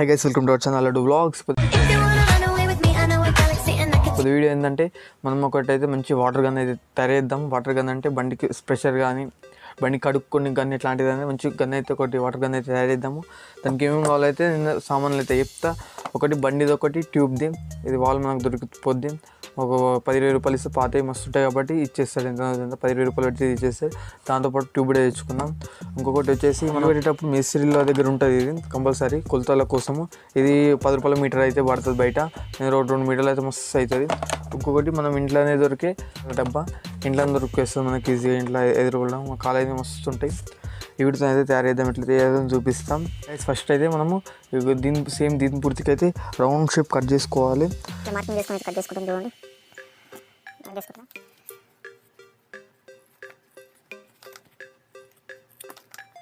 Hi guys welcome to our channel Alludu vlogs video ఏంటంటే మనం ఒకటైతే మంచి వాటర్ గన్ అయితే తయారేద్దాం వాటర్ గన్ అంటే బండికి ప్రెషర్ కానీ బండి కడుక్కొని గన్ ఇట్లాంటిది అనేది మంచి గన్ అయితే ఒకటి వాటర్ గన్ అయితే తయారేద్దాము. దానికి ఏమేమి కావాలైతే నేను సామాన్లు అయితే చెప్తా. ఒకటి బండిది ఒకటి ట్యూబ్ది ఇది వాళ్ళు మనకు దొరికిపోద్ది. ఒక పది ఇరవై రూపాయలు ఇస్తే పాతవి మస్తు ఉంటాయి కాబట్టి ఇచ్చేస్తాడు. ఎంత ఎంత పది ఇరవై రూపాయలు పెట్టి ఇచ్చేస్తాడు. దాంతోపాటు ట్యూబ్ కూడా తెచ్చుకున్నాం. ఇంకొకటి వచ్చేసి మనం పెట్టేటప్పుడు మేస్త్రీల దగ్గర ఉంటుంది ఇది కంపల్సరీ కొలతల కోసము. ఇది పది రూపాయల మీటర్ అయితే పడుతుంది బయట. నేను రెండు రెండు మీటర్లు అయితే మస్తు అవుతుంది. ఇంకొకటి మనం ఇంట్లోనే దొరికే డబ్బా. ఇంట్లో దొరికేస్తుంది మనకి ఈజీగా ఇంట్లో ఎదురుకోవడం మా కాలేజీ మస్తు ఉంటాయి. వీటితో అయితే తయారు చేద్దాం. ఇట్లా చేద్దాం చూపిస్తాం. ఫస్ట్ అయితే మనము దీని సేమ్ దీని పూర్తికి అయితే రౌండ్ షేప్ కట్ చేసుకోవాలి. ఇట్లా మార్కింగ్ చేసుకుని కట్ చేసుకుంటాం చూడండి. కట్ చేసుకుంటాం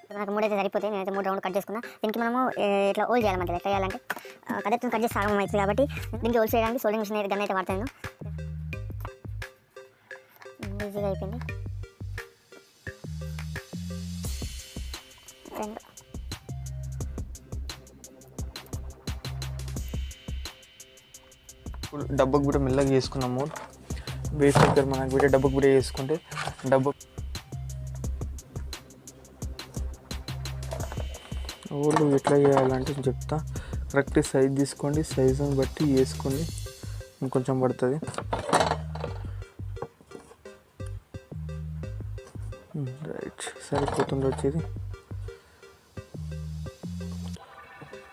ఇప్పుడు నాకు మూడైతే సరిపోతాయి నేనైతే మూడు రౌండ్ కట్ చేసుకున్నా. దీనికి మనము ఇట్లా హోల్ చేయాలి మధ్యలో ఎట్లా చేయాలంటే కదెత్తుని కట్ చేసి సాగం అవుతుంది కాబట్టి దీనికి హోల్ చేయడానికి సోల్డింగ్ మిషన్ అయితే గన్ అయితే వాడతాను ఈజీగా అయిపోయింది. రెండు. డబ్బకు కూడా మెల్లగా చేసుకున్నాము బేస్ దగ్గర మనకు కూడా డబ్బకు కూడా చేసుకుంటే డబ్బు ఊళ్ళు ఎట్లా చేయాలంటే నేను చెప్తా. కరెక్ట్ సైజ్ తీసుకోండి సైజుని బట్టి వేసుకోండి ఇంకొంచెం పడుతుంది. Hmm, రైట్ సరిపోతుంది వచ్చేది?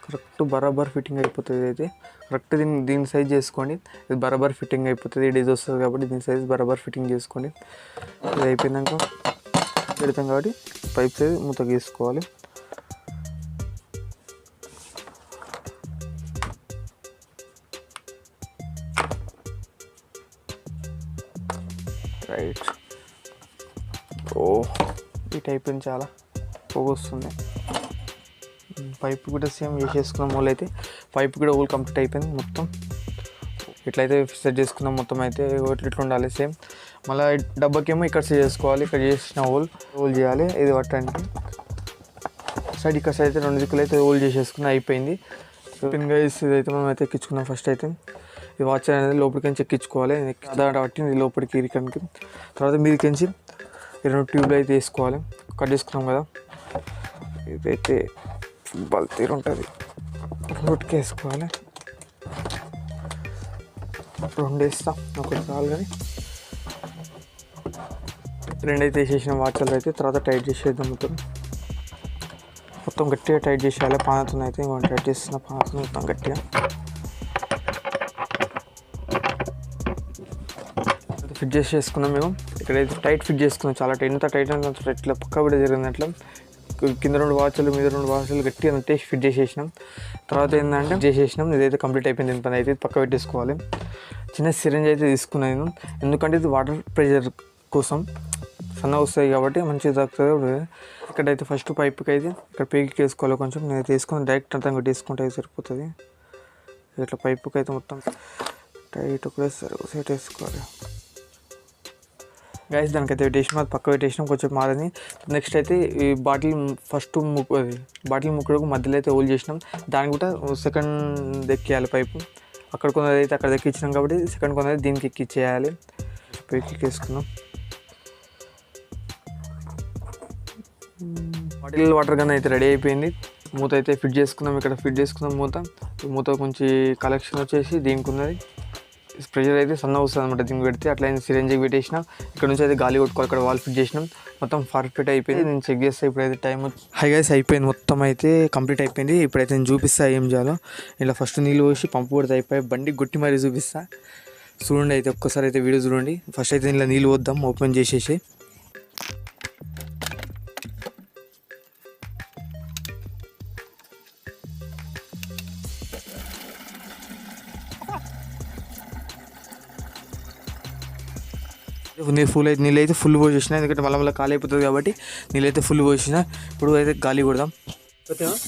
కరెక్ట్ బరాబర్ ఫిట్టింగ్ అయిపోతుంది అయితే కరెక్ట్ దీన్ని దీని సైజ్ చేసుకోండి ఇది బరాబర్ ఫిట్టింగ్ అయిపోతుంది. డీజ్ వస్తుంది కాబట్టి దీని సైజ్ బరాబర్ ఫిట్టింగ్ చేసుకోండి ఇది అయిపోయినాక పెడతాం కాబట్టి పైప్ సైజ్ మూత గీసుకోవాలి. రైట్ ఓ ఇట్ అయిపోయింది చాలా. పొగ వస్తుంది. పైప్ కూడా సేమ్ వేసేసుకున్నాం వాళ్ళు అయితే పైప్ కూడా ఊల్ కంప్లీట్ అయిపోయింది మొత్తం. ఇట్లయితే సెట్ చేసుకున్నాం మొత్తం అయితే ఇట్లా ఉండాలి సేమ్. మళ్ళీ డబ్బాకేమో ఇక్కడ సెట్ చేసుకోవాలి ఇక్కడ చేసిన హోల్ హోల్ చేయాలి ఇది పట్టడానికి సైడ్ ఇక్కడ సైడ్ అయితే రెండు దిక్కులు అయితే హోల్ చేసేసుకుని అయిపోయింది. పిన్ గైస్ ఇదైతే మనం అయితే ఎక్కించుకున్నాం ఫస్ట్ అయితే. ఈ వాచ్ అనేది లోపలికి నుంచి ఎక్కించుకోవాలి. దాన్ని బట్టి లోపలికి ఇరికనికి తర్వాత మీదకి రెండు ట్యూబ్లు అయితే వేసుకోవాలి. కట్ చేసుకున్నాం కదా. ఇదైతే బల్తీరు ఉంటుంది రొట్టుకి వేసుకోవాలి రెండు వేస్తాం ఒకటి చాలు కానీ రెండైతే వేసేసిన వాచర్లు అయితే తర్వాత టైట్ చేసేద్దాం మొత్తం మొత్తం గట్టిగా టైట్ చేసేయాలి. పానతో అయితే ఇంకో టైట్ చేస్తున్న. పానతో మొత్తం గట్టిగా. ఫిట్ చేసి చేసుకున్నాం మేము. ఇక్కడైతే టైట్ ఫిట్ చేసుకున్నాం. చాలా టైట్ ఎంత టైట్ అంత ఇట్లా పక్క కూడా జరిగినట్లు కింద రెండు వాచ్లు మీద రెండు వాచ్లు గట్టిగా అంటే ఫిట్ చేసేసినాం. తర్వాత ఏంటంటే చేసేసినాం. ఇదైతే కంప్లీట్ అయిపోయింది. దీని పని అయితే పక్క పెట్టేసుకోవాలి. చిన్న సిరంజ్ అయితే తీసుకున్నాను ఎందుకంటే ఇది వాటర్ ప్రెషర్ కోసం సన్న వస్తాయి కాబట్టి మంచిగా తగ్గుతుంది ఇక్కడైతే ఫస్ట్ పైప్కి అయితే ఇక్కడ పైకి వేసుకోవాలి కొంచెం. నేను తీసుకొని డైరెక్ట్ అంతా తీసుకుంటే సరిపోతుంది. ఇట్లా పైప్కి అయితే మొత్తం టైట్ ఒకటే సరే సెట్ వేసుకోవాలి గైస్ దానికైతే పెట్టేసినాం అది పక్క పెట్టేసినాం కొంచెం మారని నెక్స్ట్ అయితే ఈ బాటిల్ ఫస్ట్ ముక్కు బాటిల్ ముక్కుడుకు మధ్యలో అయితే హోల్ చేసినాం. దాని కూడా సెకండ్ దెక్కేయాలి పైపు. అక్కడ కొందరు అయితే అక్కడ ఎక్కించినాం కాబట్టి సెకండ్ కొందరు దీనికి ఎక్కిచ్చేయాలి. పైకి ఎక్కేసుకున్నాం. బాటిల్ వాటర్ గన్ అయితే రెడీ అయిపోయింది. మూత అయితే ఫిట్ చేసుకున్నాం. ఇక్కడ ఫిట్ చేసుకున్నాం మూత. మూత కొంచెం కలెక్షన్ వచ్చేసి దీనికి ఉన్నది. ప్రెషర్ అయితే సన్న వస్తుంది అనమాట దీనికి పెడితే. అట్లా సిరంజికి పెట్టేసిన. ఇక్కడ నుంచి అయితే గాలి కొట్టుకోవాలి ఇక్కడ వాల్ ఫిట్ చేసినాం. మొత్తం పర్ఫెక్ట్ అయిపోయింది. నేను చెక్ చేస్తే ఇప్పుడైతే టైం హై గైస్ అయిపోయింది. మొత్తం అయితే కంప్లీట్ అయిపోయింది. ఇప్పుడైతే నేను చూపిస్తా ఏం చేయాలో. ఇలా ఫస్ట్ నీళ్ళు పోసి పంపు కొడితే అయిపోయి బండి గుట్టి మరీ చూపిస్తా. చూడండి అయితే ఒక్కసారి అయితే వీడియో చూడండి. ఫస్ట్ అయితే ఇలా నీళ్ళు వద్దాం ఓపెన్ చేసేసి. నీళ్ళు ఫుల్ అయితే నీళ్ళు అయితే ఫుల్ పోసేసిన ఎందుకంటే మళ్ళీ మళ్ళీ ఖాళీ అయిపోతుంది కాబట్టి నీళ్ళు అయితే ఫుల్ పోసేసిన. ఇప్పుడు అయితే గాలి కొడదాం.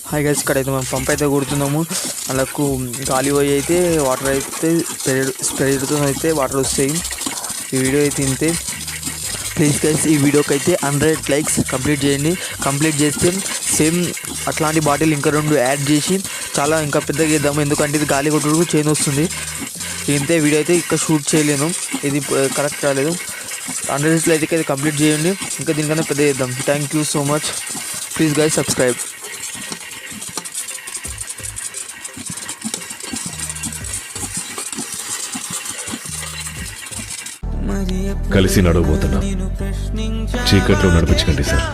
హాయ్ గైస్ ఇక్కడ అయితే మనం పంప్ అయితే కొడుతున్నాము. వాళ్ళకు గాలి పోయి అయితే వాటర్ అయితే స్ప్రెడ్ స్ప్రెడ్తో అయితే వాటర్ వస్తాయి. ఈ వీడియో అయితే ఇంతే. ప్లీజ్ గైస్ ఈ వీడియోకి అయితే హండ్రెడ్ లైక్స్ కంప్లీట్ చేయండి. కంప్లీట్ చేస్తే సేమ్ అట్లాంటి బాటిల్ ఇంకా రెండు యాడ్ చేసి చాలా ఇంకా పెద్దగా చేద్దాము. ఎందుకంటే ఇది గాలి కొట్టుడు చైన్ వస్తుంది. ఇంతే వీడియో అయితే ఇక్కడ షూట్ చేయలేను. ఇది కరెక్ట్ రాలేదు. హండ్రెడ్ డేస్లో అయితే కంప్లీట్ చేయండి. ఇంకా దీనికన్నా పెద్ద చేద్దాం. Thank you so much please guys subscribe కలిసి నడవబోతున్నా. చీకట్లో నడిపించకండి సార్.